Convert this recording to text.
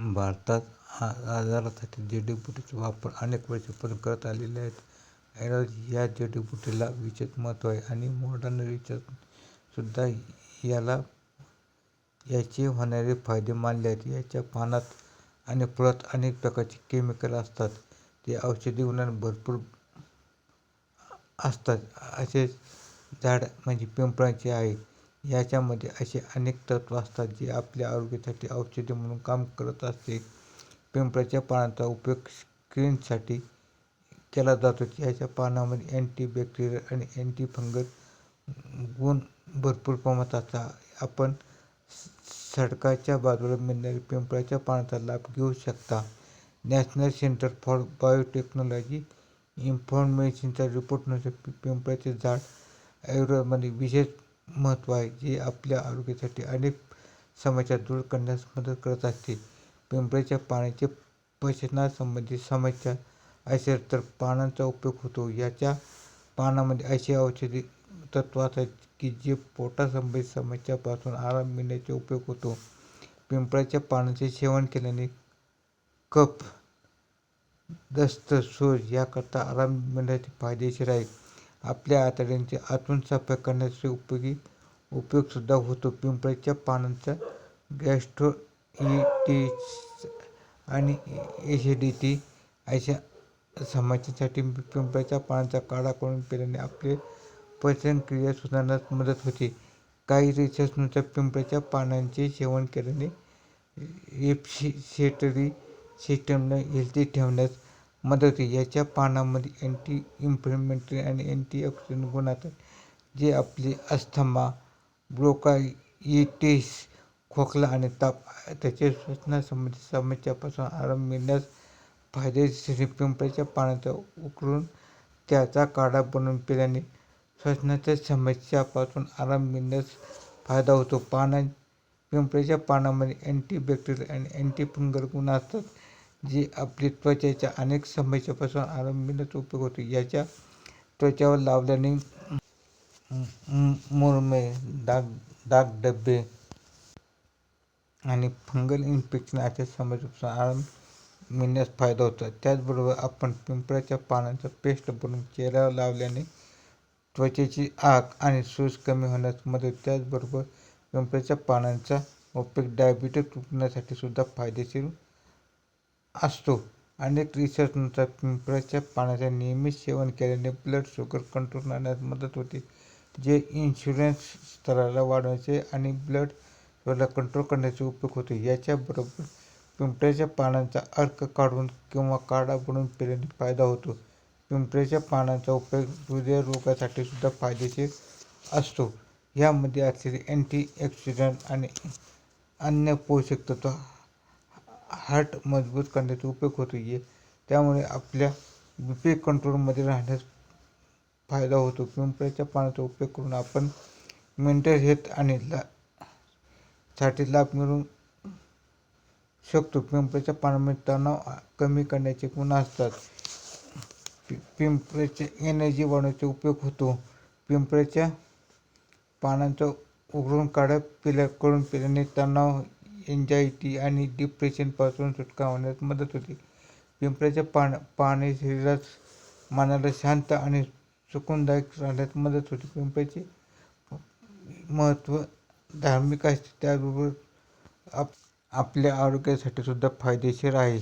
भारतात आजारासाठी जडीबुटीचा वापर अनेक वर्षांपासून करत आलेले आहेत. आयुर्वेदात या जडीबुटीला विशेष महत्त्व आहे आणि मॉडर्न रिसर्चने याला याचे होणारे फायदे मानले आहेत. याच्या पानात आणि फळात अनेक प्रकारचे केमिकल असतात. ते औषधी गुणांनी भरपूर असतात. असेच झाड म्हणजे पिंपळाचे आहे. याच्यामध्ये असे अनेक तत्त्व असतात जे आपल्या आरोग्यासाठी औषधी म्हणून काम करत असते. पिंपळाच्या पानांचा उपयोग स्किनसाठी केला जातो. ह्याच्या पानामध्ये अँटीबॅक्टेरियल आणि अँटीफंगल गुण भरपूर प्रमाणात असतात. आपण सडकाच्या बाजूला मिळणाऱ्या पिंपळाच्या पानांचा लाभ घेऊ शकता. नॅशनल सेंटर फॉर बायोटेक्नॉलॉजी इन्फॉर्मेशनचा रिपोर्टनुसार पिंपळाचे झाड आयुर्वेदामध्ये विशेष महत्त्व आहे, जे आपल्या आरोग्यासाठी अनेक समस्या दूर करण्यास मदत करत असते. पिंपळाच्या पाण्याचे पचनासंबंधी समस्या असेल तर पानांचा उपयोग होतो. याच्या पानामध्ये अशी औषधी तत्व असतात की जे पोटासंबंधी समस्यापासून आराम मिळण्याचा उपयोग होतो पिंपळाच्या पानांचे सेवन केल्याने कफ, दस्त, सूर याकरता आराम मिळण्याचे फायदेशीर आहे. आपल्या आतड्यांची आतून सफाई करण्यासाठी उपयोगी उपयोगसुद्धा होतो. पिंपळाच्या पानांचा गॅस्ट्रोइंटेस्टायनल आणि ॲसिडिटी अशा समस्यांसाठी पिंपळाच्या पानांचा काढा करून पिल्याने आपले पचनक्रिया सुधारण्यास मदत होते. काही रिसर्चनुसार पिंपळाच्या पानांचे सेवन केल्याने रेस्पिरेटरी सिस्टमला हेल्दी ठेवण्यास मदत होते. याच्या पानामध्ये अँटी इन्फ्लेमेटरी आणि अँटीऑक्सिडंट गुण असतात, जे आपले अस्थमा, ब्रोकाइटिस खोकला आणि ताप त्याचे श्वसनासंबंधी समस्यापासून आराम मिळण्यास फायदेशीर आहे. पिंपळाच्या पानांना उकळून त्याचा काढा बनवून पिल्याने श्वसनाच्या समस्यापासून आराम मिळण्यास फायदा होतो. पिंपळाच्या पानांमध्ये अँटीबॅक्टेरियल आणि अँटीफंगल गुण असतात, जी आपली त्वचेच्या अनेक समस्यापासून आराम उपयोग उपयोगी याच्या त्वचेवर लावल्याने मुरमे, डागधब्बे आणि फंगल इन्फेक्शन अशा समस्यापासून आराम मिळण्यास फायदा होतो. त्याचबरोबर आपण पिंपळाच्या पानांचा पेस्ट बनवून चेहऱ्यावर लावल्याने त्वचेची आग आणि सूज कमी होण्यास मदत त्याचबरोबर पिंपळाच्या पानांचा उपयोग डायबिटीस रोखण्यासाठी सुद्धा फायदेशीर असतो. अनेक रिसर्चनुसार पिंपळाच्या पानांचे नियमित सेवन केल्याने ब्लड शुगर कंट्रोल राहण्यास मदत होते, जे इन्शुलिन स्तराला वाढवण्याचे आणि ब्लड शुगरला कंट्रोल करण्याचे उपयोग होते. याच्याबरोबर पिंपळाच्या पानांचा अर्क काढून किंवा काढा बनवून पिल्याने फायदा होतो. पिंपळाच्या पानांचा उपयोग हृदयरोगासाठी सुद्धा फायदेशीर असतो. यामध्ये असलेले अँटीऑक्सिडंट आणि अन्य पोषक तत्त्व हार्ट मजबूत करण्याचा उपयोग होतो आहे त्यामुळे आपल्या बी पी कंट्रोलमध्ये राहण्यास फायदा होतो. पिंपळाच्या पानाचा उपयोग करून आपण मेंटल हेल्थसाठी लाभ मिळू शकतो. पिंपळाच्या पानांमध्ये तणाव कमी करण्याचे गुण असतात. पिंपळ्याचे एनर्जी वाढवण्याचा उपयोग होतो. पिंपळाच्या पानांचा उघडून काढा करून पिल्याने तणाव, एन्झायटी आणि डिप्रेशनपासून सुटका होण्यास मदत होते. पिंपळाची पाने शरीरात मनाला शांत आणि सुकूनदायक राहण्यास मदत होते. पिंपळाचे महत्त्व धार्मिक असते, त्याचबरोबर आपल्या आरोग्यासाठी सुद्धा फायदेशीर आहे.